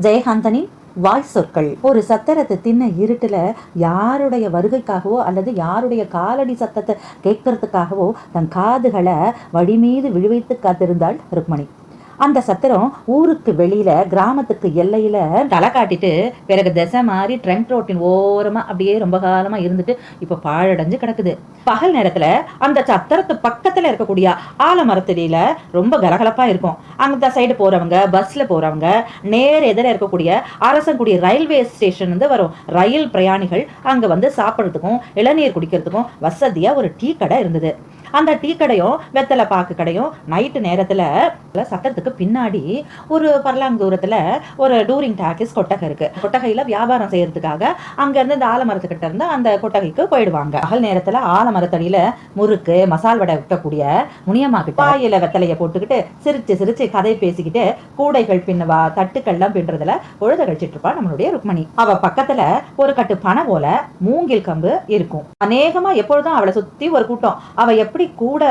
ஜெயகாந்தனின் வாய் சொற்கள். ஒரு சத்திரத்தை தின்ன இருட்டில் யாருடைய வருகைக்காகவோ அல்லது யாருடைய காலடி சத்தத்தை கேட்கறதுக்காகவோ தன் காதுகளை வழிமீது விழுவைத்து காத்திருந்தாள் ருக்மணி. அந்த சத்திரம் ஊருக்கு வெளியில கிராமத்துக்கு எல்லையில தலை காட்டிட்டு பிறகு திசை மாறி ட்ரங்க் ரோட்டின் ஓரமா அப்படியே ரொம்ப காலமா இருந்துட்டு இப்ப பாழடைஞ்சு கிடக்குது. பகல் நேரத்துல அந்த சத்திரத்து பக்கத்துல இருக்கக்கூடிய ஆலமரத்தடியில ரொம்ப கலகலப்பா இருக்கும். அந்த சைடு போறவங்க பஸ்ல போறவங்க நேர் எதிர இருக்கக்கூடிய அரசங்குடி ரயில்வே ஸ்டேஷன் வந்து வரும் ரயில் பிரயாணிகள் அங்க வந்து சாப்பிட்றதுக்கும் இளநீர் குடிக்கிறதுக்கும் வசதியா ஒரு டீ கடை இருந்தது. அந்த டீ கடையும் வெத்தலை பாக்கு கடையும் நைட்டு நேரத்தில் சத்தத்துக்கு பின்னாடி ஒரு பரலாங் தூரத்தில் ஒரு டூரிங் டாக்கிஸ் கொட்டகை இருக்கு கொட்டகையில் வியாபாரம் செய்யறதுக்காக அங்க இருந்து இந்த ஆலமரத்துக்கிட்ட இருந்து அந்த கொட்டகைக்கு போயிடுவாங்க. பகல் நேரத்தில் ஆலமரத்தடியில முறுக்கு மசால் வடை விற்கக்கூடிய முனியம்மா கிட்ட வெத்தலையை போட்டுக்கிட்டு சிரிச்சு சிரிச்சு கதை பேசிக்கிட்டு கூடைகள் பின்னுவா தட்டுக்கள்லாம் பின்றதுல பொழுத கழிச்சிட்டு இருப்பா நம்மளுடைய ருக்மணி. அவ பக்கத்துல ஒரு கட்டு பனை போல மூங்கில் கம்பு இருக்கும். அநேகமா எப்பொழுதும் அவளை சுத்தி ஒரு கூட்டம். அவ எப்படி கூட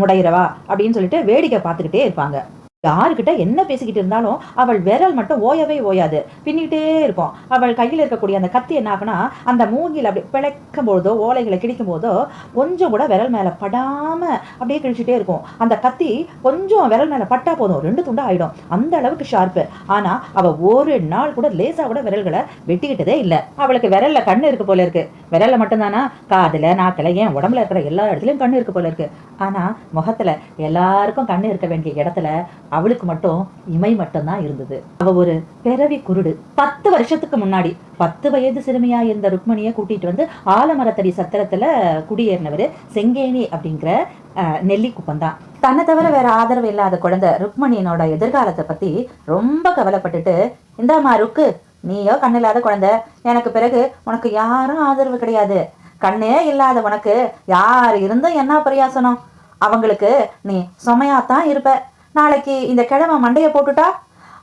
முடையிறவா அப்படின்னு சொல்லிட்டு வேடிக்கை பார்த்துக்கிட்டே இருப்பாங்க. யாருக்கிட்ட என்ன பேசிக்கிட்டு இருந்தாலும் அவள் விரல் மட்டும் ஓயவே ஓயாது. பின்னிக்கிட்டே இருக்கும். அவள் கையில் இருக்கக்கூடிய அந்த கத்தி என்ன ஆகுனா அந்த மூங்கில் அப்படி பிழைக்கும் போதோ ஓலைகளை கிழிக்கும் போதோ கொஞ்சம் கூட விரல் மேல படாமல் அப்படியே கிழிச்சிட்டே இருக்கும். அந்த கத்தி கொஞ்சம் விரல் மேல பட்டா போதும். ரெண்டு துண்டா ஆயிடும். அந்த அளவுக்கு ஷார்ப்பு ஆனா அவள் ஒரு நாள் கூட லேசா கூட விரல்களை வெட்டிக்கிட்டதே இல்லை. அவளுக்கு விரல்ல கண் இருக்கு போல இருக்கு. விரல்ல மட்டும்தானா? காதுல நாக்கில் ஏன் உடம்புல இருக்கிற எல்லா இடத்துலயும் கண் இருக்கு போல இருக்கு. ஆனா முகத்துல எல்லாருக்கும் கண் இருக்க வேண்டிய இடத்துல அவளுக்கு மட்டும் இமை மட்டும்தான் இருந்தது. அவ ஒரு பிறவி குருடு. பத்து வருஷத்துக்கு முன்னாடி பத்து வயது சிறுமியா இருந்த ருக்மணியை கூட்டிட்டு வந்து ஆலமரத்தடி சத்திரத்துல குடியேறினவர் செங்கேணி அப்படிங்கிற அஹ், நெல்லிக்குப்பம் தான் தன்னை தவிர வேற ஆதரவு இல்லாத குழந்தை ருக்மணியனோட எதிர்காலத்தை பத்தி ரொம்ப கவலைப்பட்டுட்டு இந்தாமா ருக்கு நீயோ கண்ணில்லாத குழந்தை. எனக்கு பிறகு உனக்கு யாரும் ஆதரவு கிடையாது. கண்ணே இல்லாத உனக்கு யார் இருந்தும் என்ன பிரயாசனம்? அவங்களுக்கு நீ சுமையாத்தான் இருப்ப. நாளைக்கு இந்த கிழமை மண்டைய போட்டுட்டா?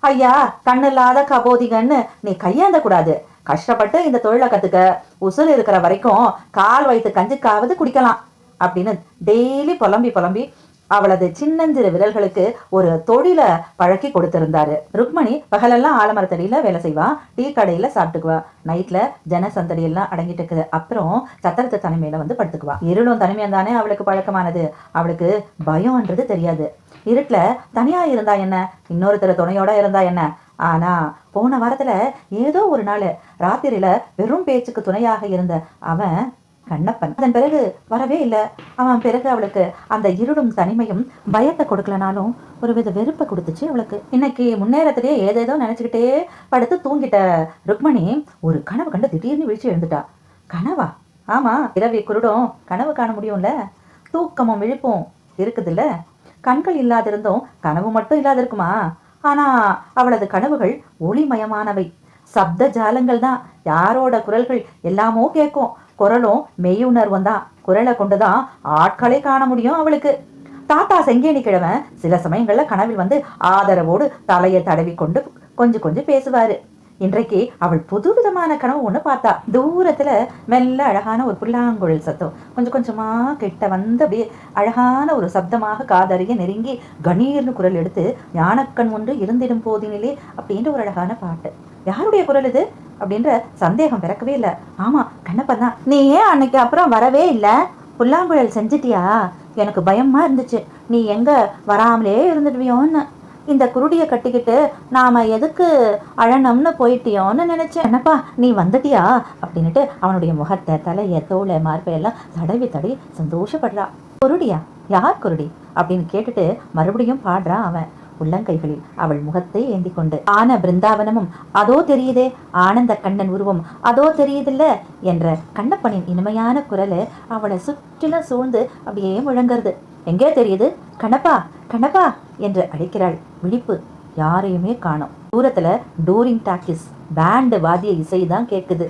ஐயா கண்ணில்லாத கபோதிகன்னு நீ கையாந்த கூடாது கஷ்டப்பட்டு இந்த தொழிலை கத்துக்க. உசுல் இருக்கிற வரைக்கும் கால் வயிற்று கஞ்சிக்காவது குடிக்கலாம். அப்படின்னு டெய்லி புலம்பி புலம்பி அவளது சின்னஞ்சிறு விரல்களுக்கு ஒரு தொழிலை பழக்கி கொடுத்திருந்தாரு. ருக்மணி பகலெல்லாம் ஆலமரத்தடியில வேலை செய்வா டீ கடையில சாப்பிட்டுக்குவா. நைட்ல ஜனசந்தடி எல்லாம் அடங்கிட்டு இருக்குது. அப்புறம் சத்திரத்து தனிமையில வந்து படுத்துக்குவா. இருளும் தனிமையும் தானே அவளுக்கு பழக்கமானது? அவளுக்கு பயம்ன்றது தெரியாது. இருட்டில் தனியாக இருந்தா என்ன? இன்னொருத்தர் துணையோட இருந்தா என்ன? ஆனா போன வாரத்தில் ஏதோ ஒரு நாள் ராத்திரியில் வெறும் பேச்சுக்கு துணையாக இருந்த அவன் கண்ணப்பன். அதன் பிறகு வரவே இல்லை. அவன் பிறகு அவளுக்கு அந்த இருடும் தனிமையும் பயத்தை கொடுக்கலனாலும் ஒரு வித வெறுப்பை கொடுத்துச்சு அவளுக்கு. இன்னைக்கு முன்னேறத்திலேயே ஏதேதோ நினச்சிக்கிட்டே படுத்து தூங்கிட்ட ருக்மணி ஒரு கனவு கண்டு திடீர்னு விழிச்சு எழுந்துட்டா. கனவா? ஆமாம் இரவி குருடும் கனவு காண முடியும்ல. தூக்கமும் விழிப்பும் இருக்குதுல்ல. கண்கள் இல்லாதிருந்தும் கனவு மட்டும் இல்லாதிருக்குமா? ஆனா அவளது கனவுகள் ஒளிமயமானவை. சப்த ஜாலங்கள் தான். யாரோட குரல்கள் எல்லாமோ கேட்கும். குரலும் மெய்யுணர்வும் தான் குரலை கொண்டுதான் ஆட்களை காண முடியும் அவளுக்கு. தாத்தா செங்கேணி கிழவன் சில சமயங்கள்ல கனவில் வந்து ஆதரவோடு தலையை தடவி கொண்டு கொஞ்சம் கொஞ்சம் பேசுவாரு. இன்றைக்கு அவள் புதுவிதமான கனவு ஒன்று பார்த்தா. தூரத்தில் மெல்ல அழகான ஒரு புல்லாங்குழல் சத்தம். கொஞ்சம் கொஞ்சமாக கிட்ட வந்து அப்படியே அழகான ஒரு சப்தமாக காதறிய நெருங்கி கணீர்னு குரல் எடுத்து ஞானக்கண் ஒன்று இருந்திடும் போதினிலே அப்படின்ற ஒரு அழகான பாட்டு. யாருடைய குரல் இது? அப்படின்ற சந்தேகம் பிறக்கவே இல்லை. ஆமா கண்ணப்பன் தான். நீ ஏன் அன்னைக்கு அப்புறம் வரவே இல்லை? புல்லாங்குழல் செஞ்சிட்டியா? எனக்கு பயமா இருந்துச்சு. நீ எங்க வராமலே இருந்துடுவியோன்னு. இந்த குருடியை கட்டிக்கிட்டு நாம எதுக்கு அழனம்னு போயிட்டியோன்னு நினைச்சேன். என்னப்பா நீ வந்துட்டியா? அப்படின்னுட்டு அவனுடைய முகத்தை தலையை தோலை மார்பையெல்லாம் தடவி தடவி சந்தோஷப்படுறா. குருடியா? யார் குருடி? அப்படின்னு கேட்டுட்டு மறுபடியும் பாடுறான் அவன். உள்ளங்கைகளில் அவள் முகத்தை ஏந்தி கொண்டு ஆன பிருந்தாவனமும் அதோ தெரியுதே ஆனந்த கண்ணன் உருவம் அதோ தெரியுதில்ல என்ற கண்ணப்பனின் இனிமையான குரல் அவளை சுற்றிலும் சூழ்ந்து அப்படியே முழங்குறது. எங்கே தெரியுது? கண்ணப்பா கண்ணப்பா என்று அழைக்கிறாள். விழிப்பு யாரையுமே காணும். தூரத்துல டூரிங் டாக்கிஸ் பேண்டு வாத்திய இசை தான் கேட்குது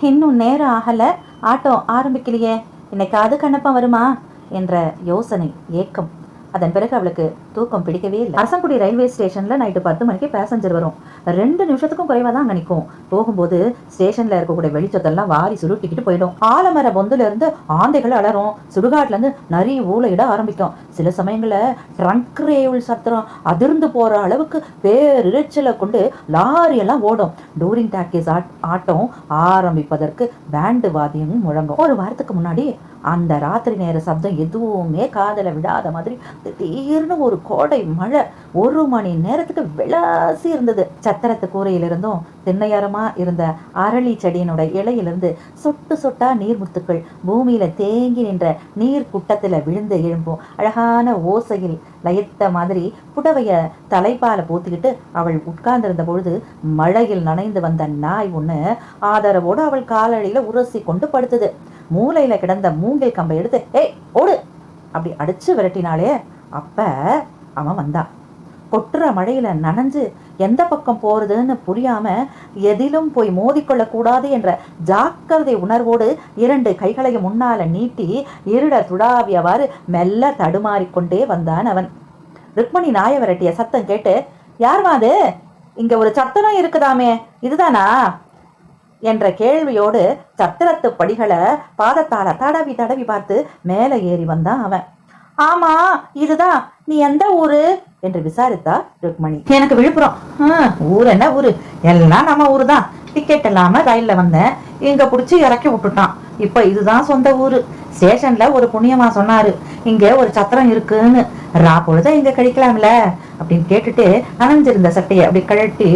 இன்னும் நேரம் ஆகல. ஆட்டோ ஆரம்பிக்கலையே. இன்னைக்காவது கண்ணப்பம் வருமா? என்ற யோசனை ஏக்கம் அதன் பிறகு அவளுக்கு தூக்கம் பிடிக்கவே இல்லை. அரசங்குடி ரயில்வே ஸ்டேஷன்ல நைட்டு பத்து மணிக்கு பேசஞ்சர் வரும். ரெண்டு நிமிஷத்துக்கும் குறைவா தான் அங்க நிற்கும் போகும்போது ஸ்டேஷன்ல இருக்கக்கூடிய வெளிச்சத்தெல்லாம் வாரி சுருட்டிக்கிட்டு போயிடும். ஆலமர பொந்துல இருந்து ஆந்தைகள் அலரும் சுடுகாட்டுல இருந்து நிறைய ஊழையிட ஆரம்பிக்கும். சில சமயங்கள்ல ட்ரங்க் ரேவுள் சத்திரம் அதிர்ந்து போற அளவுக்கு பேரிரைச்சலை கொண்டு லாரி எல்லாம் ஓடும். டூரிங் டாக்கீஸ் ஆட் ஆட்டம் ஆரம்பிப்பதற்கு பேண்டு வாத்தியமும் முழங்கும். ஒரு வாரத்துக்கு முன்னாடி அந்த ராத்திரி நேர சப்தம் எதுவுமே காதல விடாத மாதிரி திடீர்னு ஒரு கோடை மழை ஒரு மணி நேரத்துக்கு விளாசி இருந்தது. சத்திரத்து கூரையிலிருந்தும் திண்ணையரமா இருந்த அரளி செடியினோட இலையிலிருந்து சொட்டு சொட்டா நீர்முத்துக்கள் பூமியில தேங்கி நின்ற நீர் குட்டத்தில் விழுந்து எழும்பும் அழகான ஓசையில் லயத்த மாதிரி புடவைய தலைப்பால போத்திக்கிட்டு அவள் உட்கார்ந்திருந்த பொழுது மழையில் நனைந்து வந்த நாய் ஒன்று ஆதரவோடு அவள் காலடியில உரசி கொண்டு படுத்தது. மூலையில கிடந்த மூங்கில் கம்பை எடுத்து ஏய் ஓடு! அப்படி அடிச்சு விரட்டினாலே அப்ப அவன் வந்தான் கொட்டுற மழையில் நனைஞ்சு எந்த பக்கம் போகிறதுன்னு புரியாமல் எதிலும் போய் மோதிக்கொள்ளக்கூடாது என்ற ஜாக்கிரதை உணர்வோடு இரண்டு கைகளையும் முன்னால் நீட்டி இருட துடாவியவாறு மெல்ல தடுமாறிக்கொண்டே வந்தான் அவன். ருக்மணி நாய விரட்டிய சத்தம் கேட்டு யார்மா அது? இங்கே ஒரு சத்தனம் இருக்குதாமே இதுதானா? என்ற கேள்வியோடு சத்திரத்து படிகளை பாதத்தால தடவி தடவி பார்த்து மேலே ஏறி வந்தான் அவன். ஆமா இதுதான். நீ எந்த ஊரு? என்று விசாரித்தா ருக்மணி. எனக்கு விழுப்புரம். ஊர் என்ன ஊரு? எல்லாம் நம்ம ஊரு தான் டிக்கெட் இல்லாம ரயில்ல வந்தேன் இங்க புடிச்சு இறக்கி விட்டுட்டான். இப்ப இதுதான் சொந்த ஊரு. ஸ்டேஷன்ல ஒரு புண்ணியமா சொன்னாரு. இங்க ஒரு சத்திரம் இருக்குன்னு. ரா பொழுத இங்க கழிக்கலாம்ல அப்படின்னு கேட்டுட்டு நனைஞ்சிருந்த சட்டையை அப்படி கழட்டி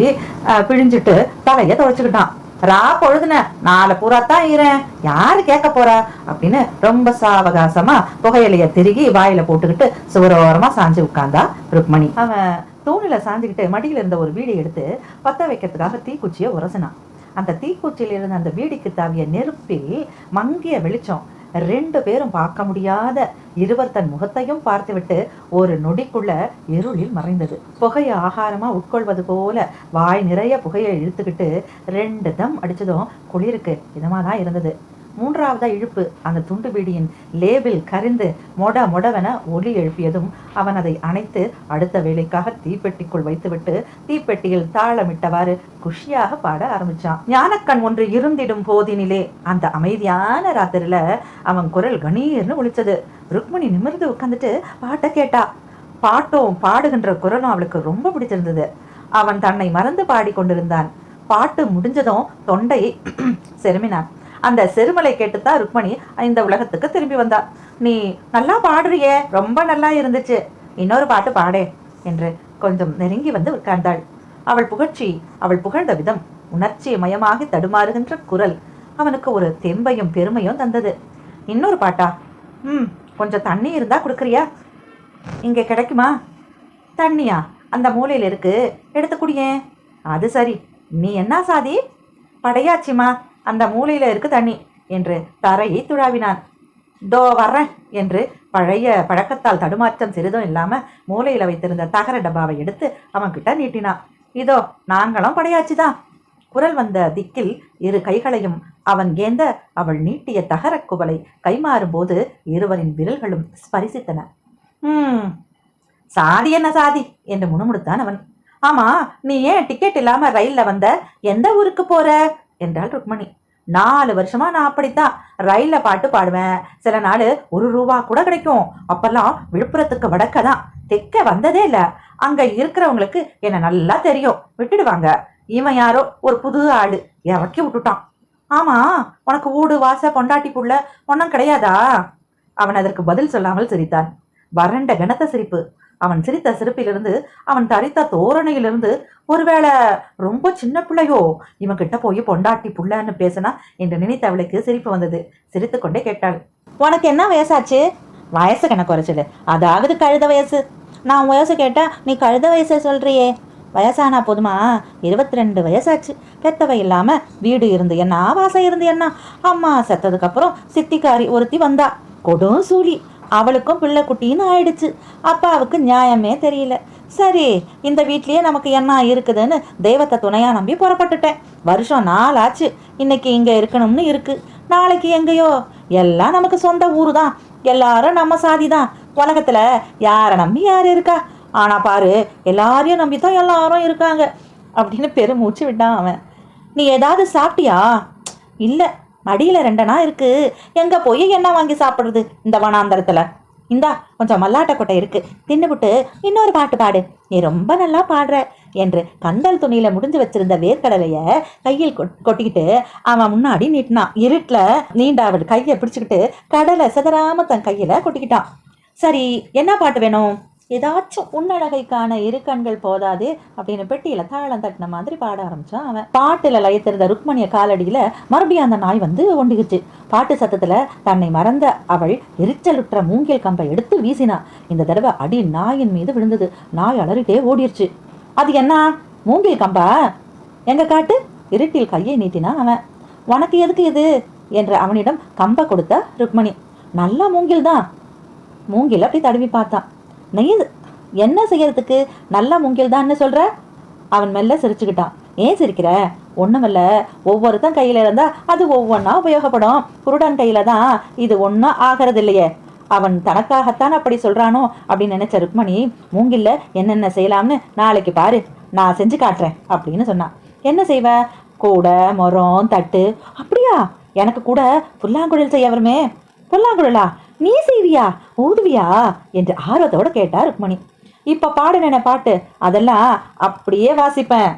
அஹ், பிழிஞ்சிட்டு தலையை துடைச்சுக்கிட்டான். ரா பொழுதுன நாலு பூராத்தான் தான் ஈரேன். யாரு கேட்க போறா? அப்படின்னு ரொம்ப சாவகாசமா புகையிலைய திருகி வாயில போட்டுக்கிட்டு சுவரோரமா சாஞ்சு உட்கார்ந்தா ருக்மணி. அவன் தூணில சாஞ்சுக்கிட்டு மடியில இருந்த ஒரு வீடு எடுத்து பத்த வைக்கிறதுக்காக தீக்குச்சியை உரசினான். அந்த தீக்குச்சியில இருந்த அந்த வீடிக்கு தாவிய நெருப்பில் மங்கிய வெளிச்சம் ரெண்டு பேரும் பார்க்க முடியாத இருவர் தன் முகத்தையும் பார்த்துவிட்டு ஒரு நொடிக்குள்ள இருளில் மறைந்தது. புகையை ஆகாரமா உட்கொள்வது போல வாய் நிறைய புகையை இழுத்துக்கிட்டு ரெண்டு தம் அடிச்சதும் குளிருக்கு. இதமாதான் இருந்தது. மூன்றாவதா இழுப்பு. அந்த துண்டு பீடியின் லேபிள் கரிந்து மொட மொடவென ஒலி எழுப்பியதும் அவன் அதை அணைத்து அடுத்த வேலைக்காக தீப்பெட்டிக்குள் வைத்துவிட்டு தீப்பெட்டியில் தாளமிட்டவாறு குஷியாக பாட ஆரம்பிச்சான். ஞானக்கண் ஒன்று இருந்திடும் போதினிலே அந்த அமைதியான ராத்திரில அவன் குரல் கணீர்னு ஒழிச்சது ருக்மணி நிமிர்ந்து உட்காந்துட்டு பாட்டை கேட்டா. பாட்டும் பாடுகின்ற குரலும் அவளுக்கு ரொம்ப பிடிச்சிருந்தது அவன் தன்னை மறந்து பாடிக்கொண்டிருந்தான். பாட்டு முடிஞ்சதும் தொண்டையை செருமினான். அந்த செருமலை கேட்டுத்தான் ருக்மணி இந்த உலகத்துக்கு திரும்பி வந்தா. நீ நல்லா பாடுறியே ரொம்ப நல்லா இருந்துச்சு. இன்னொரு பாட்டு பாடே என்று கொஞ்சம் நெருங்கி வந்து உட்கார்ந்தாள். அவள் புகழ்ச்சி அவள் புகழ்ந்த விதம் உணர்ச்சி மயமாகி தடுமாறுகின்ற குரல் அவனுக்கு ஒரு தெம்பையும் பெருமையும் தந்தது. இன்னொரு பாட்டா? ம் கொஞ்சம் தண்ணி இருந்தா கொடுக்குறியா? இங்கே கிடைக்குமா? தண்ணியா? அந்த மூலையில் இருக்கு. எடுத்து குடியேன். அது சரி. நீ என்ன சாதி? படையாச்சிமா அந்த மூலையில் இருக்கு தண்ணி என்று தரையை துழாவினான். தோ வர்றேன் என்று பழைய பழக்கத்தால் தடுமாற்றம் சிறிதும் இல்லாமல் மூலையில் வைத்திருந்த தகர டப்பாவை எடுத்து அவன்கிட்ட நீட்டினான். இதோ நாங்களும் படையாச்சிதான். குரல் வந்த திக்கில் இரு கைகளையும் அவன் ஏந்த அவள் நீட்டிய தகரக் குவளை கைமாறும் போது இருவரின் விரல்களும் ஸ்பரிசித்தன. ம் சாதி என்ன சாதி? என்று முணுமுணுத்தான் அவன். ஆமா நீ ஏன் டிக்கெட் இல்லாம ரயில்ல வந்த? எந்த ஊருக்கு போற? என்றாள் ருக்மணி. நாலு வருஷமா நான் அப்படித்தான். ரயில்ல பாட்டு பாடுவேன். சில நாள் ஒரு ரூபா கூட கிடைக்கும். அப்பெல்லாம் விழுப்புரத்துக்கு வடக்க தான் தெக்க வந்ததே இல்ல. அங்க இருக்கிறவங்களுக்கு என்ன நல்லா தெரியும். விட்டுடுவாங்க. இவன் யாரோ ஒரு புது ஆடு இறக்கி விட்டுட்டான். ஆமா உனக்கு ஊடு வாச பொண்டாட்டி புள்ள ஒன்றும் கிடையாதா? அவன் அதற்கு பதில் சொல்லாமல் சிரித்தான் வறண்ட கனத்த சிரிப்பு. அவன் சிரித்த சிரிப்பிலிருந்து அவன் தரித்த தோரணையிலிருந்து ஒருவேளை ரொம்ப சின்ன பிள்ளையோ இவன் கிட்ட போய் பொண்டாட்டி புள்ளன்னு பேசினா என்று நினைத்த அவளுக்கு சிரிப்பு வந்தது. சிரித்துக்கொண்டே கேட்டாள் உனக்கு என்ன வயசாச்சு? வயசு கணக்கு குறைச்சல அதாவது கழுத வயசு. நான் வயசு கேட்டால் நீ கழுத வயசை சொல்றியே. வயசானா போதுமா? இருபத்தி ரெண்டு வயசாச்சு. பெத்தவை இல்லாமல் வீடு இருந்து என்ன வாசம் இருந்து என்ன? அம்மா செத்ததுக்கப்புறம் சித்திக்காரி ஒருத்தி வந்தா. கொடும் சூழி அவளுக்கும் பிள்ளை குட்டின்னு ஆயிடுச்சு. அப்பாவுக்கு நியாயமே தெரியல. சரி இந்த வீட்லயே நமக்கு என்ன இருக்குதுன்னு தெய்வத்தை துணையா நம்பி புறப்பட்டுட்டேன். வருஷம் நாளாச்சு. இன்னைக்கு இங்க இருக்கணும்னு இருக்கு. நாளைக்கு எங்கேயோ? எல்லாம் நமக்கு சொந்த ஊரு தான் எல்லாரும் நம்ம சாதி தான் உலகத்துல யாரை நம்பி யார் இருக்கா? ஆனா பாரு எல்லாரையும் நம்பி தான் எல்லாரும் இருக்காங்க. அப்படின்னு பெருமூச்சு விட்டான் அவன். நீ ஏதாவது சாப்பிட்டியா? இல்லை. மடியில் ரெண்டனா இருக்கு. எங்கே போய் என்ன வாங்கி சாப்பிட்றது? இந்த வனாந்தரத்தில். இந்தா கொஞ்சம் மல்லாட்ட கொட்டை இருக்கு. தின்னுபிட்டு இன்னொரு பாட்டு பாடு. நீ ரொம்ப நல்லா பாடுற என்று கந்தல் துணியில முடிஞ்சு வச்சிருந்த வேர்க்கடலைய கையில் கொட்டிக்கிட்டு அவன் முன்னாடி நீட்டினான் இருட்டில் நீண்ட அவள் கையை பிடிச்சிக்கிட்டு கடலை சிதறாம தன் கையில கொட்டிக்கிட்டான். சரி என்ன பாட்டு வேணும்? ஏதாச்சும் உன்னழகைக்கான இரு கண்கள் போதாது அப்படின்னு பெட்டியில தாளம் தட்டின மாதிரி பாட ஆரம்பிச்சான் அவன். பாட்டுல லயத்திருந்த ருக்மணிய காலடியில மறுபடியும் அந்த நாய் வந்து ஒண்டிக்குச்சு பாட்டு சத்தத்துல தன்னை மறந்த அவள் எரிச்சலுற்ற மூங்கில் கம்பை எடுத்து வீசினா. இந்த தடவை அடி நாயின் மீது விழுந்தது. நாய் அலறிட்டே ஓடிருச்சு. அது என்ன? மூங்கில் கம்பா? எங்க காட்டு? இருட்டில் கையை நீட்டினா அவன். உனக்கு எதுக்கு இது? என்று அவனிடம் கம்பை கொடுத்த ருக்மணி. நல்ல மூங்கில் தான் மூங்கில் அப்படி தடவி பார்த்தான். நீ என்ன செய்யறதுக்கு? நல்ல மூங்கில் தான்னு சொல்ற? அவன் மெல்ல சிரிச்சுக்கிட்டான். ஏன் சிரிக்கிற? ஒண்ணுமில்ல ஒவ்வொருத்தன் கையில இருந்தா அது ஒவ்வொன்றா உபயோகப்படும். குருடன் கையில தான் இது ஒன்றும் ஆகிறது இல்லையே அவன் தனக்காகத்தான் அப்படி சொல்றானோ அப்படின்னு நினைச்ச ருக்மணி மூங்கில்ல என்னென்ன செய்யலாம்னு நாளைக்கு பாரு. நான் செஞ்சு காட்டுறேன். அப்படின்னு சொன்னான். என்ன செய்வ? கூடை மரம் தட்டு. அப்படியா? எனக்கு கூட புல்லாங்குழல் செய்ய வருமே. புல்லாங்குழலா? நீ செய்வியா? ஊதுவியா? என்று ஆர்வத்தோட கேட்டார் ருக்மணி. இப்போ பாடுனேன பாட்டு? அதெல்லாம் அப்படியே வாசிப்பேன்.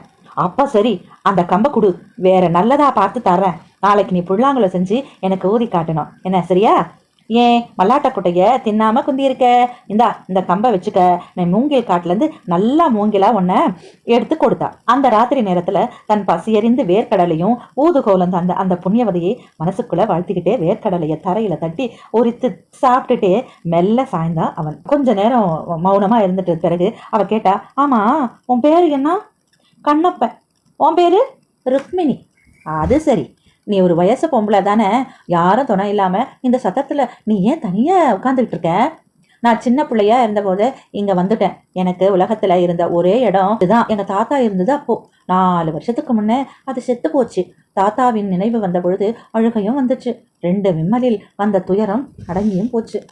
அப்போ சரி அந்த கம்பை கொடு. வேற நல்லதா பார்த்து தர்றேன். நாளைக்கு நீ புல்லாங்குழ செஞ்சு எனக்கு ஊதி காட்டணும். என்ன சரியா? ஏன் மல்லாட்ட குட்டையை தின்னாம குந்தியிருக்க? இந்தா இந்த கம்பை வச்சுக்க. நான் மூங்கில் காட்டுலேருந்து நல்லா மூங்கிலா ஒன்ன எடுத்து கொடுத்தா. அந்த ராத்திரி நேரத்தில் தன் பசியறிந்து வேர்க்கடலையும் ஊதுகோலம் அந்த அந்த புண்ணியவதையை மனசுக்குள்ளே வாழ்த்திக்கிட்டே வேர்க்கடலையை தரையில் தட்டி உரித்து சாப்பிட்டுட்டே மெல்ல சாய்ந்தான் அவன். கொஞ்ச நேரம் மௌனமாக இருந்துட்டு பிறகு அவள் கேட்டா ஆமாம் உன் பேர் என்ன? கண்ணப்பன். உன் பேர்? ருக்மிணி. அது சரி. நீ ஒரு வயசு பொம்பளை தானே யாரும் துணை இல்லாமல் இந்த சத்தத்தில் நீ ஏன் தனியாக உட்காந்துக்கிட்டு இருக்க? நான் சின்ன பிள்ளையா இருந்தபோது இங்கே வந்துட்டேன். எனக்கு உலகத்தில் இருந்த ஒரே இடம் இதுதான். எங்கள் தாத்தா இருந்தது அப்போ. நாலு வருஷத்துக்கு முன்னே அது செத்து போச்சு. தாத்தாவின் நினைவு வந்த பொழுது அழுகையும் வந்துச்சு. ரெண்டு விம்மலில் வந்த துயரம் அடங்கியும் போச்சு.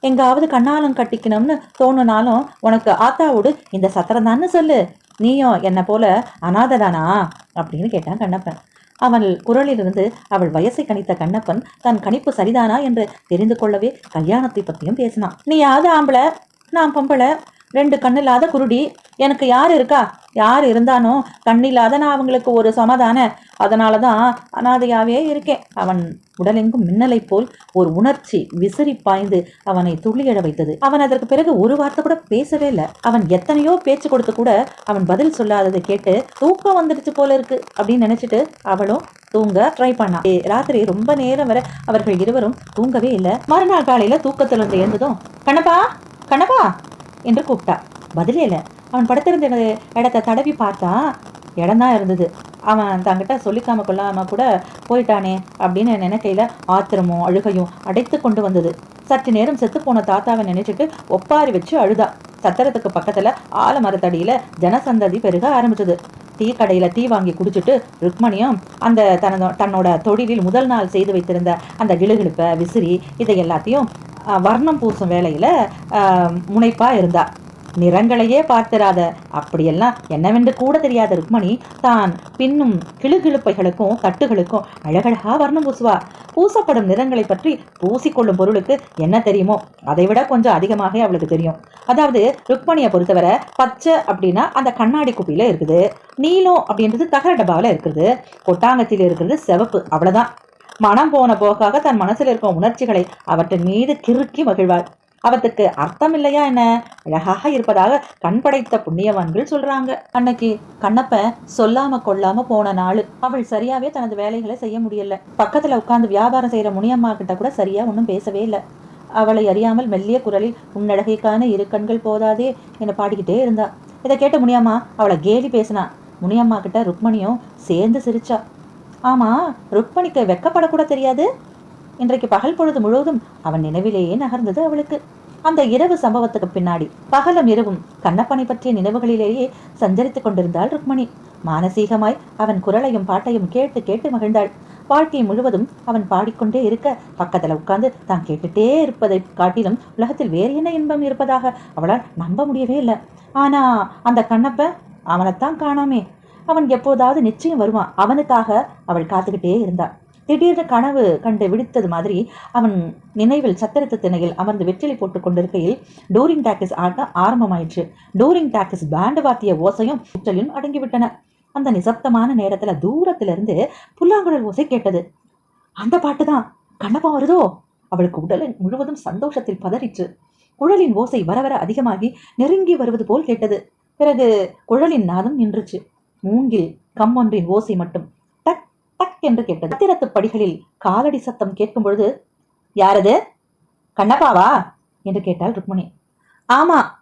எங்காவது கண்ணாலம் கட்டிக்கணும்னு தோணுனாலும் உனக்கு ஆத்தாவோடு இந்த சத்திரம் சொல்லு. நீயும் என்னை போல அனாததானா அப்படின்னு கேட்டான் கண்ணப்பன். அவள் குரலிலிருந்து அவள் வயசை கணித்த கண்ணப்பன் தன் கணிப்பு சரிதானா என்று தெரிந்து கொள்ளவே கல்யாணத்தை பற்றியும் பேசினான். நீ யாவது ஆம்பளை? நான் பொம்பளை? ரெண்டு கண்ணில்லாத குருடி. எனக்கு யார் இருக்கா? யார் இருந்தானோ கண்ணில்லாத நான் அவங்களுக்கு ஒரு சமாதான. அதனால தான் அனாதையாவே இருக்கேன். அவன் உடலெங்கும் மின்னலைப் போல் ஒரு உணர்ச்சி விசிறி பாய்ந்து அவனை துள்ளியட வைத்தது. அவன் அதற்கு பிறகு ஒரு வார்த்தை கூட பேசவே இல்லை. அவன் எத்தனையோ பேச்சு கொடுத்து கூட அவன் பதில் சொல்லாததை கேட்டு தூக்கம் வந்துடுச்சு போல இருக்கு அப்படின்னு நினைச்சிட்டு அவளும் தூங்க ட்ரை பண்ணா. ஏ, ராத்திரி ரொம்ப நேரம் வரை அவர்கள் இருவரும் தூங்கவே இல்லை. மறுநாள் காலையில தூக்கத்திலிருந்து எழுந்ததும் கண்ணப்பா கண்ணப்பா என்று கூப்பிட்டா. பதிலே இல்லை. அவன் படுத்திருந்த இடத்த தடவி பார்த்தான் இடம்தான் இருந்தது. அவன் தங்கிட்ட சொல்லிக்காம கொள்ளாம கூட போயிட்டானே அப்படின்னு நினைக்கையில ஆத்திரமும் அழுகையும் அடைத்து கொண்டு வந்தது. சற்று நேரம் செத்து போன தாத்தாவை நினைச்சிட்டு ஒப்பாரி வச்சு அழுதா. சத்திரத்துக்கு பக்கத்துல ஆலமரத்தடியில ஜனசந்ததி பெருக ஆரம்பிச்சது. டீ கடையில டீ வாங்கி குடிச்சிட்டு ருக்மணியும் அந்த தனது தன்னோட தொழிலில் முதல் நாள் செய்து வைத்திருந்த அந்த கிளுகிழுப்ப விசிறி இதை எல்லாத்தையும் வர்ணம் பூசும் வேலையில் முனைப்பாக இருந்தாள் இருந்தா. நிறங்களையே பார்த்திராத. அப்படியெல்லாம் என்னவென்று கூட தெரியாத ருக்மணி தான் பின்னும் கிளுகிழுப்பைகளுக்கும் தட்டுகளுக்கும் அழகழகா வர்ணம் பூசுவா. பூசப்படும் நிறங்களை பற்றி பூசிக்கொள்ளும் பொருளுக்கு என்ன தெரியுமோ அதை விட கொஞ்சம் அதிகமாக அவளுக்கு தெரியும். அதாவது ருக்மணியை பொறுத்தவரை பச்சை அப்படின்னா அந்த கண்ணாடி குப்பியில இருக்குது. நீலம் அப்படின்றது தகர டப்பாவில் இருக்குது. கொட்டாங்கத்தில் இருக்கிறது சிவப்பு. அவ்வளவுதான். மனம் போன போக்காக தன் மனசில் இருக்கும் உணர்ச்சிகளை அவற்றின் மீது கிறுக்கி மகிழ்வாள். அவத்துக்கு அர்த்தம் இல்லையா என்ன? அழகாக இருப்பதாக கண் படைத்த புண்ணியவான்கள் சொல்றாங்க. அன்னைக்கு கண்ணப்ப சொல்லாம கொள்ளாம போன நாள் அவள் சரியாவே தனது வேலைகளை செய்ய முடியல. பக்கத்துல உட்கார்ந்து வியாபாரம் செய்யற முனியம்மா கிட்ட கூட சரியா ஒன்றும் பேசவே இல்லை. அவளை அறியாமல் மெல்லிய குரலில் உன்னழகைக்கான இரு கண்கள் போதாதே என பாடிக்கிட்டே இருந்தா. இதை கேட்ட முனியம்மா அவளை கேலி பேசினா. முனியம்மா கிட்ட ருக்மணியும் சேர்ந்து சிரிச்சா. ஆமா ருக்மணிக்கு வெக்கப்படக்கூட தெரியாது? இன்றைக்கு பகல் பொழுது முழுவதும் அவன் நினைவிலேயே நகர்ந்தது அவளுக்கு. அந்த இரவு சம்பவத்துக்கு பின்னாடி பகலும் இரவும் கண்ணப்பனை பற்றிய நினைவுகளிலேயே சஞ்சரித்துக் கொண்டிருந்தாள் ருக்மணி. மானசீகமாய் அவன் குரலையும் பாட்டையும் கேட்டு கேட்டு மகிழ்ந்தாள். வாழ்க்கை முழுவதும் அவன் பாடிக்கொண்டே இருக்க பக்கத்தில் உட்கார்ந்து தான் கேட்டுட்டே இருப்பதை காட்டிலும் உலகத்தில் வேறு என்ன இன்பம் இருப்பதாக அவளால் நம்ப முடியவே இல்லை. ஆனா அந்த கண்ணப்ப அவனைத்தான் காணாமே. அவன் எப்போதாவது நிச்சயம் வருவான். அவனுக்காக அவள் காத்துக்கிட்டே இருந்தாள் திடீர்னு கனவு கண்டு விடுத்தது மாதிரி அவன் நினைவில் சத்திரத்து திணையில் அமர்ந்து வெற்றிலை போட்டுக் கொண்டிருக்கையில் டூரிங் டாக்கிஸ் ஆட்டம் ஆரம்பமாயிற்று. டூரிங் டாக்கிஸ் பேண்டு வாத்திய ஓசையும் குற்றலும் அடங்கிவிட்டன. அந்த நிசப்தமான நேரத்தில் தூரத்திலிருந்து புல்லாங்குழல் ஓசை கேட்டது. அந்த பாட்டு தான் கண்ணப்பா வருதோ? அவளுக்கு உடலின் முழுவதும் சந்தோஷத்தில் பதறிற்று. குழலின் ஓசை வர வர அதிகமாகி நெருங்கி வருவது போல் கேட்டது. பிறகு குழலின் நாதம் நின்றுச்சு. மூங்கில் கம்மொன்றின் ஓசை மட்டும். டக் டக் என்று கேட்டது. பத்திரத்து படிகளில் காலடி சத்தம் கேட்கும் பொழுது யாரது? கண்ணப்பாவா? என்று கேட்டாள் ருக்மணி. ஆமா.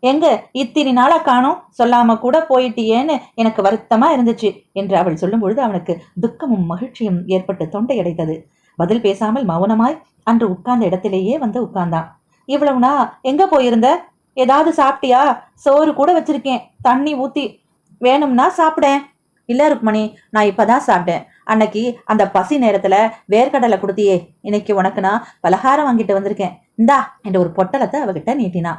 எங்க? இத்தினி நாளா காணோம். சொல்லாம கூட போயிட்டியேன்னு எனக்கு வருத்தமா இருந்துச்சு என்று அவள் சொல்லும் பொழுது அவனுக்கு துக்கமும் மகிழ்ச்சியும் ஏற்பட்டு தொண்டை அடைத்தது பதில் பேசாமல் மௌனமாய் அன்று உட்கார்ந்த இடத்திலேயே வந்து உட்கார்ந்தான். இவ்வளவுனா எங்க போயிருந்த? ஏதாவது சாப்பிட்டியா? சோறு கூட வச்சிருக்கேன். தண்ணி ஊத்தி வேணும்னா சாப்பிடேன் இல்ல ருக்மணி நான் இப்பதான் சாப்பிட்டேன். அன்னைக்கு அந்த பசி நேரத்துல வேர்க்கடலை கொடுத்தியே. இன்னைக்கு உனக்கு நான் பலகாரம் வாங்கிட்டு வந்திருக்கேன். இந்தா என்ற ஒரு பொட்டலத்தை அவகிட்ட நீட்டினா.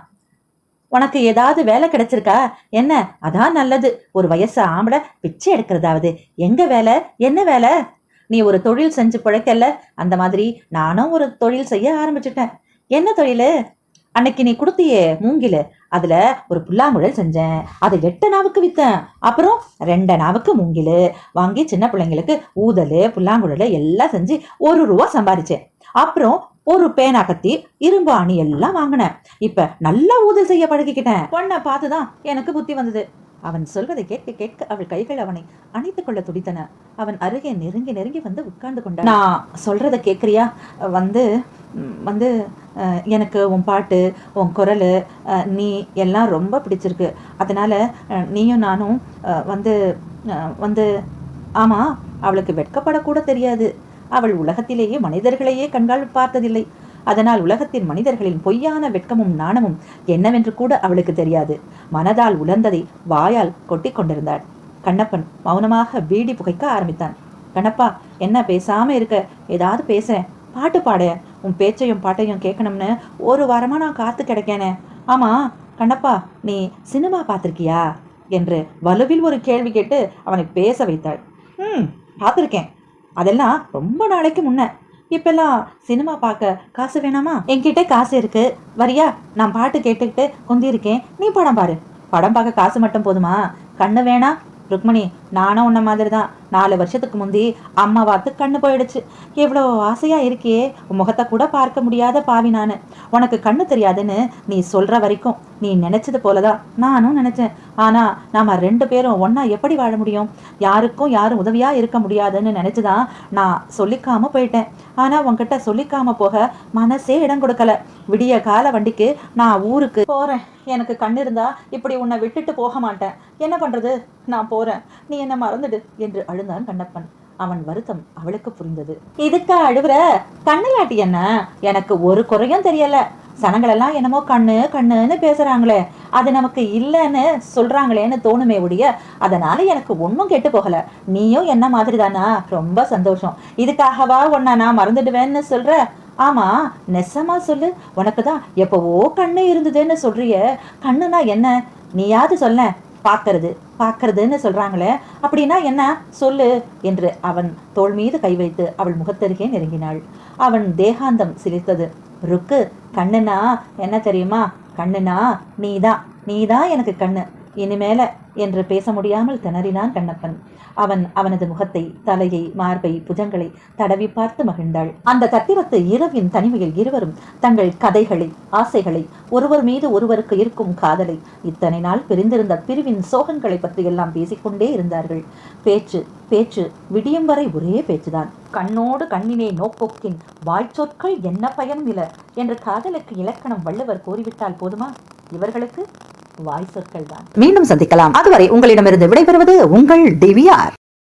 உனக்கு ஏதாவது வேலை கிடைச்சிருக்கா? என்ன? அதான் நல்லது. ஒரு வயசு ஆம்பளை பிச்சை எடுக்கிறதாவது. எங்க வேலை? என்ன வேலை? நீ ஒரு தொழில் செஞ்சு பிழைக்கல. அந்த மாதிரி நானும் ஒரு தொழில் செய்ய ஆரம்பிச்சிட்டேன். என்ன தொழில்? அன்னைக்கு நீ கொடுத்தியே மூங்கில அதுல ஒரு புல்லாங்குழல் செஞ்சேன். அதை எட்டு நாவுக்கு வித்தேன். அப்புறம் ரெண்டு நாவுக்கு மூங்கில். வாங்கி சின்ன பிள்ளைங்களுக்கு ஊதல் புல்லாங்குழல் எல்லாம் செஞ்சு ஒரு ரூபா சம்பாரிச்சேன். அப்புறம் ஒரு பேனா கத்தி இரும்பு அணி எல்லாம் வாங்கினேன். இப்ப நல்லா ஊதல் செய்ய பழகிக்கிட்டேன். பொண்ணை பார்த்துதான் எனக்கு புத்தி வந்தது. அவன் சொல்வதை கேட்க கேட்க அவள் கைகள் அவனை அணைத்துக் கொள்ள துடித்தன. அவன் அருகே நெருங்கி நெருங்கி வந்து உட்கார்ந்து கொண்டான். நான் சொல்றத கேட்குறியா? வந்து வந்து அஹ், எனக்கு உன் பாட்டு உன் குரல் அஹ், நீ எல்லாம் ரொம்ப பிடிச்சிருக்கு. அதனால நீயும் நானும் அஹ், வந்து வந்து ஆமா அவளுக்கு வெட்கப்படக்கூட தெரியாது. அவள் உலகத்திலேயே மனிதர்களையே கண்கால் பார்த்ததில்லை. அதனால் உலகத்தின் மனிதர்களின் பொய்யான வெட்கமும் நாணமும் என்னவென்று கூட அவளுக்கு தெரியாது. மனதால் உலர்ந்ததை வாயால் கொட்டிக் கொண்டிருந்தாள். கண்ணப்பன் மௌனமாக பீடி புகைக்க ஆரம்பித்தான். கண்ணப்பா என்ன பேசாம இருக்க? ஏதாவது பேசுறேன். பாட்டு பாட. உன் பேச்சையும் பாட்டையும் கேட்கணும்னு ஒரு வாரமா நான் காத்து கிடைக்கேனே. ஆமா கண்ணப்பா நீ சினிமா பார்த்துருக்கியா? என்று வலுவில் ஒரு கேள்வி கேட்டு அவனை பேச வைத்தாள். ம் பார்த்துருக்கேன். அதெல்லாம் ரொம்ப நாளைக்கு முன்ன. இப்பெல்லாம் சினிமா பார்க்க காசு வேணாமா? என்கிட்ட காசு இருக்கு. வரியா நான் பாட்டு கேட்டுக்கிட்டு குந்திருக்கேன் நீ படம் பாரு. படம் பார்க்க காசு மட்டும் போதுமா? கண்ணு வேணா ருக்மணி நானும் உன்ன மாதிரி தான் நாலு வருஷத்துக்கு முந்தி அம்மா பார்த்து கண்ணு போயிடுச்சு. எவ்வளோ ஆசையா இருக்கே. முகத்தை கூட பார்க்க முடியாத பாவி நான். உனக்கு கண்ணு தெரியாதுன்னு நீ சொல்ற வரைக்கும் நீ நினைச்சது போலதான். நானும் நினைச்சேன். ஆனா நாம ரெண்டு பேரும் ஒன்னா எப்படி வாழ முடியும்? யாருக்கும் யாரும் உதவியா இருக்க முடியாதுன்னு நினைச்சுதான் நான் சொல்லிக்காம போயிட்டேன். ஆனா உன்கிட்ட சொல்லிக்காம போக மனசே இடம் கொடுக்கல. விடிய கால வண்டிக்கு நான் ஊருக்கு போறேன். எனக்கு கண்ணு இருந்தா இப்படி உன்னை விட்டுட்டு போக மாட்டேன். என்ன பண்றது? நான் போறேன். நீ என்ன மறந்துடு என்று அழுந்தான் கண்ணப்பன். அவன் வருத்தம் அவளுக்கு புரிந்தது. இதுக்கா அழுவுற? கண்ணுலாட்டி என்ன? எனக்கு ஒரு குறையும் தெரியல. சனங்களெல்லாம் என்னமோ கண்ணு கண்ணுன்னு பேசுறாங்களே. அது நமக்கு இல்லைன்னு சொல்றாங்களேன்னு தோணுமே ஒழிய அதனால எனக்கு ஒன்றும் கெட்டு போகல. நீயும் என்ன மாதிரி தானா ரொம்ப சந்தோஷம். இதுக்காகவா உன்னை நான் மறந்துடுவேன்னு சொல்ற? ஆமா நெசமா சொல்லு. உனக்கு தான் எப்பவோ கண்ணு இருந்ததுன்னு சொல்றிய. கண்ணுனா என்ன? நீயாவது சொல்ல பார்க்கறது பார்க்கறதுன்னு சொல்கிறாங்களே அப்படின்னா என்ன? சொல்லு என்று அவன் தோள் மீது கை வைத்து அவள் முகத்தருகே நெருங்கினாள். அவன் தேகாந்தம் சிரித்தது ருக்கு கண்ணுனா என்ன தெரியுமா? கண்ணுனா நீதான். நீதான் எனக்கு கண்ணு. இனிமேல என்று பேச முடியாமல் திணறினான் கண்ணப்பன். அவன் அவனது முகத்தை தலையை மார்பை புஜங்களை தடவி பார்த்து மகிழ்ந்தாள். அந்த தத்திரத்து இரவின் தனிமையில் இருவரும் தங்கள் கதைகளை ஆசைகளை ஒருவர் மீது ஒருவருக்கு இருக்கும் காதலை இத்தனை நாள் பிரிந்திருந்த பிரிவின் சோகங்களை பற்றியெல்லாம் பேசிக்கொண்டே இருந்தார்கள். பேச்சு பேச்சு விடியும் வரை ஒரே பேச்சுதான். கண்ணோடு கண்ணினே நோக்கோக்கின் வாய்ச்சொற்கள் என்ன பயன் நில? என்று காதலுக்கு இலக்கணம் வள்ளுவர் கூறிவிட்டால் போதுமா? இவர்களுக்கு வாய்சற்கள் தான். மீண்டும் சந்திக்கலாம். அதுவரை உங்களிடமிருந்து விடைபெறுவது உங்கள் டிவிஆர்.